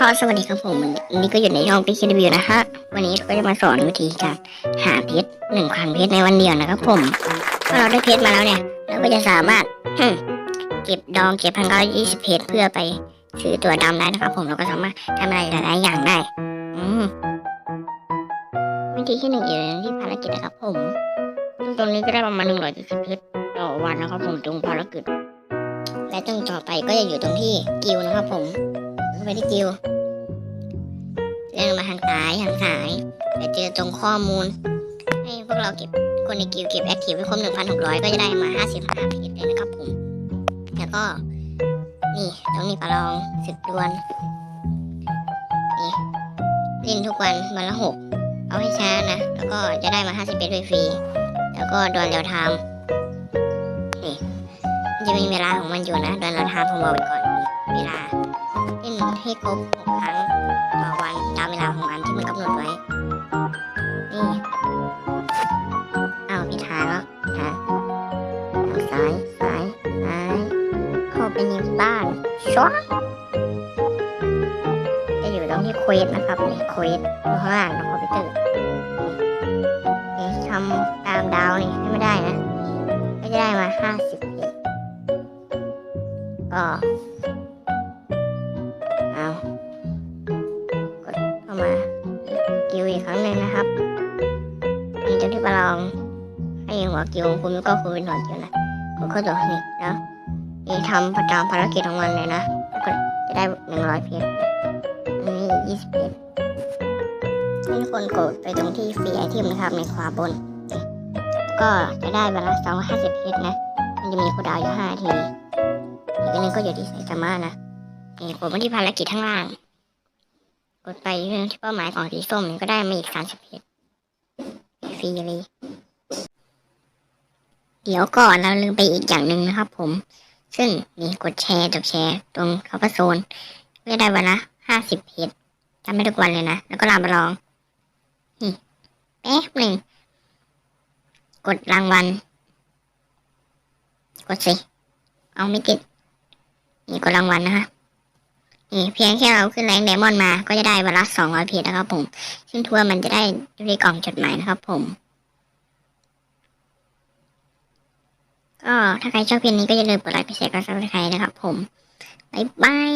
ก็สวัสดีครับผมวันนี้ก็อยู่ในช่องพิคิดวิวนะฮะวันนี้ก็จะมาสอนวิธีการหาเพชรหนึ่งพันเพชรในวันเดียวนะครับผมถ้าเราได้เพชรมาแล้วเนี่ย เราก็จะสามารถเก็บดองเก็บพันเก้ายี่สิบเพชรเพื่อไปซื้อตัวดำได้นะครับผมเราก็สามารถทำอะไรหลายๆอย่างได้อืวิธีที่หนึ่งอยู่ในที่ภารกิจนะครับผมซึ่งตรงนี้ก็ได้ประมาณหนึ่งร้อยเจ็ดสิบเพชรต่อวันนะครับผมตรงภารกิจและตรงต่อไปก็จะอยู่ตรงที่กิลด์นะครับผม ไปที่กิลด์เรื่องมาทางซ้ายทางซ้ายไปเจอตรงข้อมูล ให้พวกเราเก็บคนในกิวเก็บแอคทีฟไว้ครบ1,600 ก็จะได้มา55เพชรเลยนะครับผม แล้วก็ นี่ตรงนี้ประลองศึกดวลนี่เล่นทุกวันวันละหกเอาให้ช้านะ แล้วก็จะได้มา50เพชรฟรี แล้วก็ดวลเร็วไทม์นี่จะมีเวลาของมันอยู่นะดวลเร็วไทม์ผมบอกไว้ก่อนเวลา เล่นให้ครบหครั้งต่อวันตามเวลาของมันที่มันกำหนดไว้ นี่เอาพิธาแล้วพิธาทางซ้ายซ้ายซ้ายเข้าไปในบ้านช็อจะอยู่ตรงที่เควสนะครับนี่เควสอยู่ข้างล่างของคอมพิวเตอร์นี่ทำตามดาวนี่ให้ไม่ได้นะ ก็จะได้มาห้าสิบเอ็ดก็ นที่ประลองให้หัวกิวคุณก็คือเป็นหัวกิวนะคุณก็ตัวนี่แล้วนี่ทำประจำภารกิจของมันเลยนะแล้วก็จะได้หนึ่งร้อยเพชรอันนี้ยี่สิบเพชรให้ทุกคนกดไปตรงที่ฟรีไอเทมนะครับในขวาบน ก็จะได้เวลาสองห้าสิบเพชรนะมันจะมีคูดาวอยู่ห้าทีอีกอันนึงก็อยู่ที่ไซตามะนะนี่กดมาที่ภารกิจข้างล่าง กดไปที่เป้าหมายของสีส้มก็ได้มาอีกสามสิบเพชร ฟรีเลย เดี๋ยวก่อนเราลืมไปอีกอย่างหนึ่งนะครับผม ซึ่งนี่กดแชร์จบแชร์ ตรงคัพเปอร์โซนก็ได้วันละห้าสิบเพชรทำได้ทุกวันเลยนะ แล้วก็ลามไปลอง นี่แป๊บหนึ่ง กดรางวัล กดสิ เอาไม่ติด นี่กดรางวัลนะคะ นี่เพียงแค่เราขึ้นแรงไดมอนด์มาก็จะได้วันละสองร้อยเพชรนะครับผมซึ่งทัวร์มันจะได้อยู่ในกล่องจดหมายนะครับผม ก็ถ้าใครชอบเพลงนี้ก็อย่าลืมกดไลค์กดแชร์กดซับสไครต์นะครับผม บ๊ายบาย